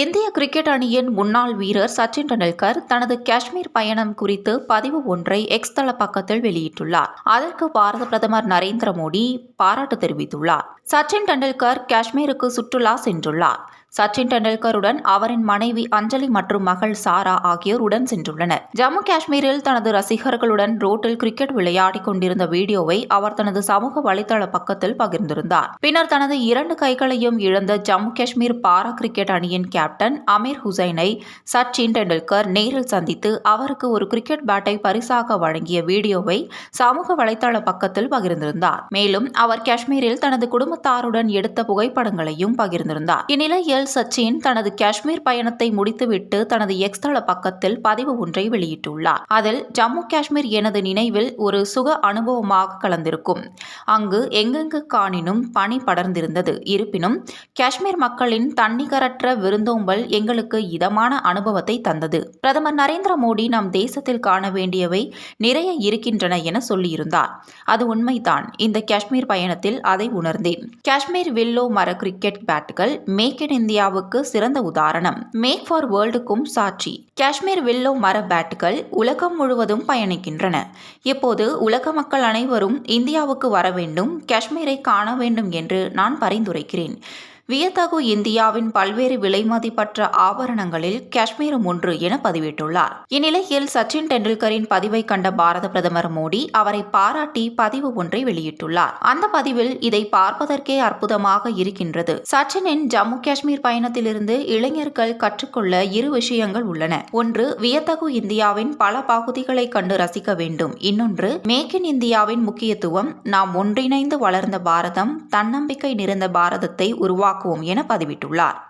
இந்திய கிரிக்கெட் அணியின் முன்னாள் வீரர் சச்சின் டெண்டுல்கர் தனது காஷ்மீர் பயணம் குறித்து பதிவு ஒன்றை எக்ஸ் தள பக்கத்தில் வெளியிட்டுள்ளார். அதற்கு பாரத பிரதமர் நரேந்திர மோடி பாராட்டு தெரிவித்துள்ளார். சச்சின் டெண்டுல்கர் காஷ்மீருக்கு சுற்றுலா சென்றுள்ளார். சச்சின் டெண்டுல்கருடன் அவரின் மனைவி அஞ்சலி மற்றும் மகள் சாரா ஆகியோர் உடன் சென்றுள்ளனர். ஜம்மு காஷ்மீரில் தனது ரசிகர்களுடன் ரோட்டில் கிரிக்கெட் விளையாடிக் கொண்டிருந்த வீடியோவை அவர் தனது சமூக வலைதள பக்கத்தில் பகிர்ந்திருந்தார். பின்னர் தனது இரண்டு கைகளையும் இழந்த ஜம்மு காஷ்மீர் பாரா கிரிக்கெட் அணியின் கேப்டன் அமீர் ஹுசைனை சச்சின் டெண்டுல்கர் நேரில் சந்தித்து அவருக்கு ஒரு கிரிக்கெட் பேட்டை பரிசாக வழங்கிய வீடியோவை சமூக வலைதள பக்கத்தில் பகிர்ந்திருந்தார். மேலும் அவர் காஷ்மீரில் தனது குடும்பத்தாருடன் எடுத்த புகைப்படங்களையும் பகிர்ந்திருந்தார். இந்நிலையில் சச்சின் தனது காஷ்மீர் பயணத்தை முடித்துவிட்டு தனது எக்ஸ் தள பக்கத்தில் பதிவு ஒன்றை வெளியிட்டுள்ளார். அதில் ஜம்மு காஷ்மீர் எனது நினைவில் ஒரு சுக அனுபவமாக கலந்திருக்கும். அங்கு எங்கெங்கு காணினும் பனி படர்ந்திருந்தது. இருப்பினும் காஷ்மீர் மக்களின் தன்னிகரற்ற விருந்தோம்பல் எங்களுக்கு இதமான அனுபவத்தை தந்தது. பிரதமர் நரேந்திர மோடி நம் தேசத்தில் காண வேண்டியவை நிறைய இருக்கின்றன என சொல்லியிருந்தார். அது உண்மைதான். இந்த காஷ்மீர் பயணத்தில் அதை உணர்ந்தேன். காஷ்மீர் வில்லோ மர கிரிக்கெட் பேட்டுகள் மேக் இன் இந்தியாவுக்கு சிறந்த உதாரணம். மேக் ஃபார் வேர்ல்டுக்கும் சாட்சி. காஷ்மீர் வில்லோ மர பேட்டுகள் உலகம் முழுவதும் பயணிக்கின்றன. இப்போது உலக மக்கள் அனைவரும் இந்தியாவுக்கு வர வேண்டும் காஷ்மீரை காண வேண்டும் என்று நான் பரிந்துரைக்கிறேன். வியத்தகு இந்தியாவின் பல்வேறு விலைமதிப்பற்ற ஆபரணங்களில் காஷ்மீரும் ஒன்று என பதிவிட்டுள்ளார். இந்நிலையில் சச்சின் டெண்டுல்கரின் பதிவை கண்ட பாரத பிரதமர் மோடி அவரை பாராட்டி பதிவு ஒன்றை வெளியிட்டுள்ளார். அந்த பதிவில் இதை பார்ப்பதற்கே அற்புதமாக இருக்கின்றது. சச்சினின் ஜம்மு காஷ்மீர் பயணத்திலிருந்து இளைஞர்கள் கற்றுக்கொள்ள இரு விஷயங்கள் உள்ளன. ஒன்று வியத்தகு இந்தியாவின் பல பகுதிகளை கண்டு ரசிக்க வேண்டும். இன்னொன்று மேக் இன் இந்தியாவின் முக்கியத்துவம் நாம் ஒன்றிணைந்து வளர்ந்த பாரதம் தன்னம்பிக்கை நிறைந்த பாரதத்தை உருவாக்குவோம் என பதிவிட்டுள்ளார்.